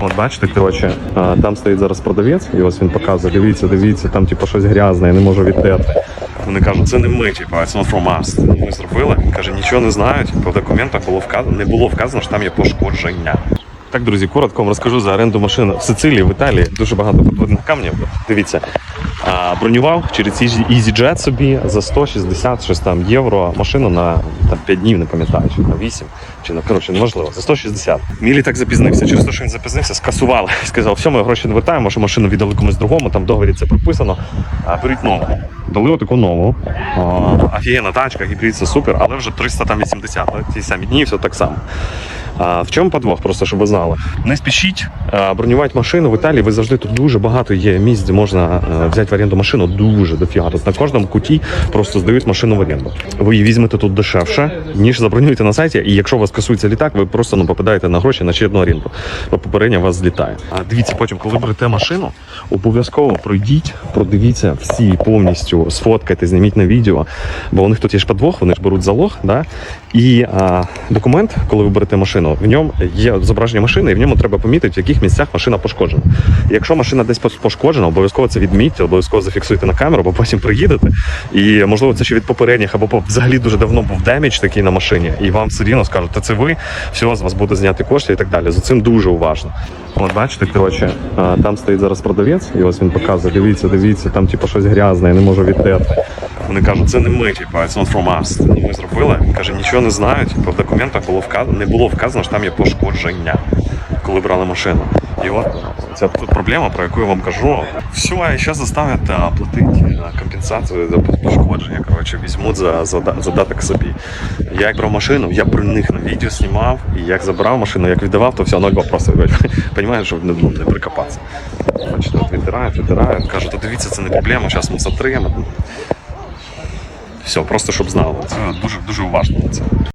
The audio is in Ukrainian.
От бачите, коротше, там стоїть зараз продавець, і ось він показує, дивіться, дивіться, там типу щось грязне, я не можу відтерти. Вони кажуть, це не ми, типу, it's not from us. Ми зробили. Каже, нічого не знаю. Типу, в документах було вказано, не було вказано, що там є пошкодження. Так, друзі, коротко вам розкажу за оренду машин в Сицилії, в Італії. Дуже багато подводних камнів. Дивіться, бронював через EasyJet собі за 160 щось там євро машину на там, 5 днів, не пам'ятаю, чи на 8, чи на коротше, неможливо, за 160. Мій літак запізнився. Через те, що він запізнився, скасували. Сказав, все, ми гроші не вертаємо, вашу машину віддали комусь другому, там в договорі це прописано. А, беріть нову. Дали отаку нову. Офігенна тачка, гібрид це супер, але вже 380, да? ті самі дні, все так само. А, в чому подвох, просто щоб ви знали. Не спішіть бронювати машину в Італії. Ви завжди тут дуже багато є місць, де можна взяти в оренду машину. Дуже дофіга. На кожному куті просто здають машину в оренду. Ви її візьмете тут дешевше, ніж забронюєте на сайті. І якщо у вас касується літак, ви просто ну, попадаєте на гроші на ще одну оренду. Бо попередня вас злітає. А дивіться, потім, коли берете машину, обов'язково пройдіть, продивіться всі повністю, сфоткайте, зніміть на відео. Бо у них тут є ж подвох, вони ж беруть залог. Да? І а, документ, коли ви берете машину, в ньому є зображення машини, і в ньому треба помітити, в яких місцях машина пошкоджена. І якщо машина десь пошкоджена, обов'язково це відмітьте, обов'язково зафіксуйте на камеру, бо потім приїдете. І можливо це ще від попередніх, або взагалі дуже давно був демідж такий на машині, і вам все рівно скажуть, та це ви, все, з вас буде зняти кошти і так далі. За цим дуже уважно. От бачите, коротше, там стоїть зараз продавець, і ось він показує, дивіться, дивіться, там типу щось грязне, я не можу відтерти. Вони кажуть, це не ми, типу, it's not from us. Ну, ми зробили. Каже, нічого не знаю. Типу, в документах було вказано, не було вказано, що там є пошкодження, коли брали машину. І от ця проблема, про яку я вам кажу. Все, і зараз заставлять платити компенсацію за пошкодження. Коротше, візьмуть за, за, задаток собі. Я як брав машину, я при них на відео знімав, і як забрав машину, як віддавав, то все, ноль вопросів. Понімаєш, щоб не, ну, не прикопатися. Бачите, от відтирають, відтирають, кажуть, дивіться, це не проблема, зараз ми затримаємо. Все, просто щоб знали. Це дуже дуже уважно на це.